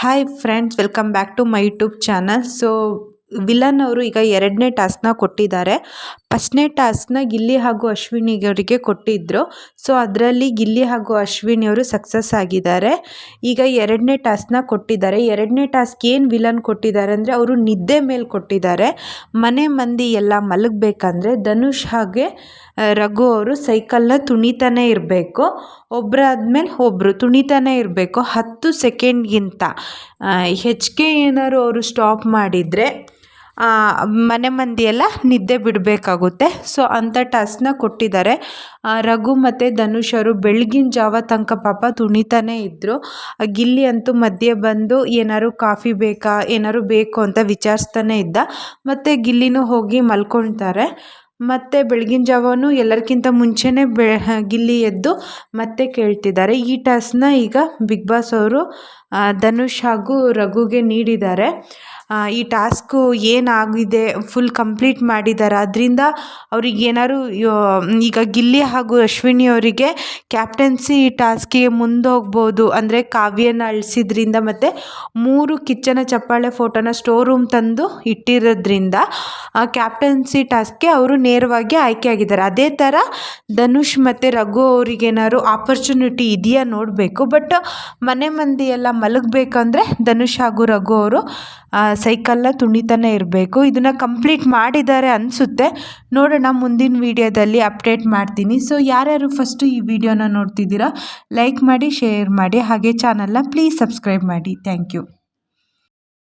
Hi friends welcome back to my YouTube channel so villain ಅವರು ಈಗ ಎರಡನೇ ಟಾಸ್ಕ್ನ ಕೊಟ್ಟಿದ್ದಾರೆ. ಫಸ್ಟ್ನೇ ಟಾಸ್ಕ್ನ ಗಿಲ್ಲಿ ಹಾಗೂ ಅಶ್ವಿನಿ ಅವರಿಗೆ ಕೊಟ್ಟಿದ್ದರು ಸೊ, ಅದರಲ್ಲಿ ಗಿಲ್ಲಿ ಹಾಗೂ ಅಶ್ವಿನಿ ಅವರು ಸಕ್ಸಸ್ ಆಗಿದ್ದಾರೆ. ಈಗ ಎರಡನೇ ಟಾಸ್ಕ್ನ ಕೊಟ್ಟಿದ್ದಾರೆ. ಎರಡನೇ ಟಾಸ್ಕ್ ಏನು ವಿಲನ್ ಕೊಟ್ಟಿದ್ದಾರೆ ಅಂದರೆ, ಅವರು ನಿದ್ದೆ ಮೇಲೆ ಕೊಟ್ಟಿದ್ದಾರೆ. ಮನೆ ಮಂದಿ ಎಲ್ಲ ಮಲಗಬೇಕಂದ್ರೆ, ಧನುಷ್ ಹಾಗೆ ರಘು ಅವರು ಸೈಕಲ್ನ ತುಣಿತಾನೆ ಇರಬೇಕು. ಒಬ್ಬರಾದ್ಮೇಲೆ ಒಬ್ಬರು ತುಣಿತಾನೆ ಇರಬೇಕು. ಹತ್ತು ಸೆಕೆಂಡ್ಗಿಂತ ಹೆಚ್ಚಿಗೆ ಏನಾದ್ರು ಅವರು ಸ್ಟಾಪ್ ಮಾಡಿದರೆ ಮನೆ ಮಂದಿ ಎಲ್ಲ ನಿದ್ದೆ ಬಿಡಬೇಕಾಗುತ್ತೆ. ಸೊ ಅಂಥ ಟಾಸ್ಕ್ನ ಕೊಟ್ಟಿದ್ದಾರೆ. ರಘು ಮತ್ತು ಧನುಷ್ ಅವರು ಬೆಳಗಿನ ಜಾವ ತನಕ ಪಾಪ ತುಣಿತಾನೇ ಇದ್ದರು ಗಿಲ್ಲಿ ಅಂತೂ ಮಧ್ಯೆ ಬಂದು ಏನಾದ್ರು ಕಾಫಿ ಬೇಕಾ, ಏನಾದ್ರು ಬೇಕು ಅಂತ ವಿಚಾರಿಸ್ತಾನೆ ಇದ್ದ. ಮತ್ತು ಗಿಲ್ಲಿನೂ ಹೋಗಿ ಮಲ್ಕೊಳ್ತಾರೆ. ಮತ್ತು ಬೆಳಗಿನ ಜಾವನೂ ಎಲ್ಲರಿಗಿಂತ ಮುಂಚೆನೇ ಬೆ ಗಿಲ್ಲಿ ಎದ್ದು ಮತ್ತೆ ಕೇಳ್ತಿದ್ದಾರೆ. ಈ ಟಾಸ್ಕ್ನ ಈಗ ಬಿಗ್ ಬಾಸ್ ಅವರು ಧನುಷ್ ಹಾಗೂ ರಘುಗೆ ನೀಡಿದ್ದಾರೆ. ಈ ಟಾಸ್ಕು ಏನಾಗಿದೆ, ಫುಲ್ ಕಂಪ್ಲೀಟ್ ಮಾಡಿದ್ದಾರೆ ಅದರಿಂದ ಅವ್ರಿಗೆ ಈಗ ಗಿಲ್ಲಿ ಹಾಗೂ ಅಶ್ವಿನಿ ಅವರಿಗೆ ಕ್ಯಾಪ್ಟನ್ಸಿ ಟಾಸ್ಕಿಗೆ ಮುಂದೋಗ್ಬೋದು. ಅಂದರೆ ಕಾವ್ಯನ ಅಳಿಸಿದ್ರಿಂದ ಮತ್ತು ಮೂರು ಕಿಚ್ಚನ ಚಪ್ಪಾಳೆ ಫೋಟೋನ ಸ್ಟೋರ್ ರೂಮ್ ತಂದು ಇಟ್ಟಿರೋದ್ರಿಂದ ಕ್ಯಾಪ್ಟನ್ಸಿ ಟಾಸ್ಕ್ಗೆ ಅವರು ನೇರವಾಗಿ ಆಯ್ಕೆಯಾಗಿದ್ದಾರೆ. ಅದೇ ಥರ ಧನುಷ್ ಮತ್ತು ರಘು ಅವರಿಗೇನಾದ್ರು ಆಪರ್ಚುನಿಟಿ ಇದೆಯಾ ನೋಡಬೇಕು. ಬಟ್ ಮನೆ ಮಂದಿ ಎಲ್ಲ ಮಲಗಬೇಕಂದ್ರೆ ಧನುಷ್ ಹಾಗೂ ರಘು ಅವರು ಸೈಕಲ್ನ ತುಣಿತಾನೆ ಇರಬೇಕು. ಇದನ್ನು ಕಂಪ್ಲೀಟ್ ಮಾಡಿದ್ದಾರೆ ಅನಿಸುತ್ತೆ. ನೋಡೋಣ, ಮುಂದಿನ ವೀಡಿಯೋದಲ್ಲಿ ಅಪ್ಡೇಟ್ ಮಾಡ್ತೀನಿ. ಸೊ ಯಾರ್ಯಾರು ಫಸ್ಟು ಈ ವಿಡಿಯೋನ ನೋಡ್ತಿದ್ದೀರಾ ಲೈಕ್ ಮಾಡಿ ಶೇರ್ ಮಾಡಿ, ಹಾಗೆ ಚಾನಲ್ನ ಪ್ಲೀಸ್ ಸಬ್ಸ್ಕ್ರೈಬ್ ಮಾಡಿ. Thank you